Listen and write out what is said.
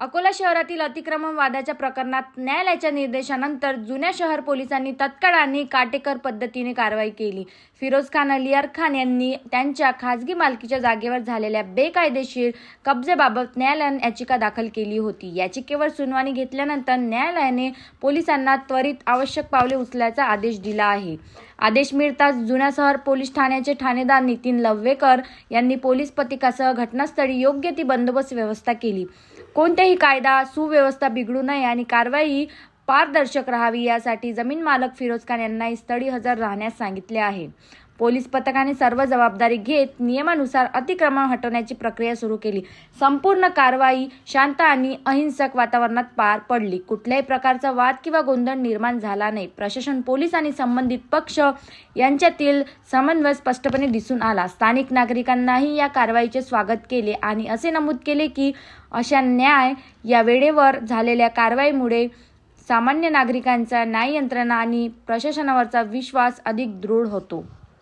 अकोला शहरातील अतिक्रमण वादाच्या प्रकरणात न्यायालयाच्या निर्देशानंतर जुन्या शहर पोलिसांनी तत्काळ आणि काटेकर पद्धतीने कारवाई केली. फिरोज खान अलियार खान यांनी त्यांच्या खाजगी मालकीच्या जागेवर झालेल्या बेकायदेशीर कब्जेबाबत न्यायालयाने याचिका दाखल केली होती. याचिकेवर सुनावणी घेतल्यानंतर न्यायालयाने पोलिसांना त्वरित आवश्यक पावले उचल्याचा आदेश दिला आहे. आदेश मिळताच जुन्या शहर पोलीस ठाण्याचे ठाणेदार नितीन लव्वेकर यांनी पोलीस पथकासह घटनास्थळी योग्य ती बंदोबस्त व्यवस्था केली. कोणत्याही कायदा सुव्यवस्था बिघडू नये आणि कारवाई पारदर्शक राहावी यासाठी जमीन मालक फिरोज खान यांना स्थळी हजर राहण्यास सांगितले आहे. पोलीस पथकाने सर्व जबाबदारी घेत नियमानुसार अतिक्रमण हटवण्याची प्रक्रिया सुरू केली. संपूर्ण कारवाई शांत आणि अहिंसक वातावरणात पार पडली. कुठल्याही प्रकारचा वाद किंवा गोंधळ निर्माण झाला नाही. प्रशासन पोलीस आणि संबंधित पक्ष यांच्यातील समन्वय स्पष्टपणे दिसून आला. स्थानिक नागरिकांनाही या कारवाईचे स्वागत केले आणि असे नमूद केले की अशा न्याय या वेळेवर झालेल्या कारवाईमुळे सामान्य नागरिकांचा न्याय यंत्रणा आणि प्रशासनावरचा विश्वास अधिक दृढ होतो.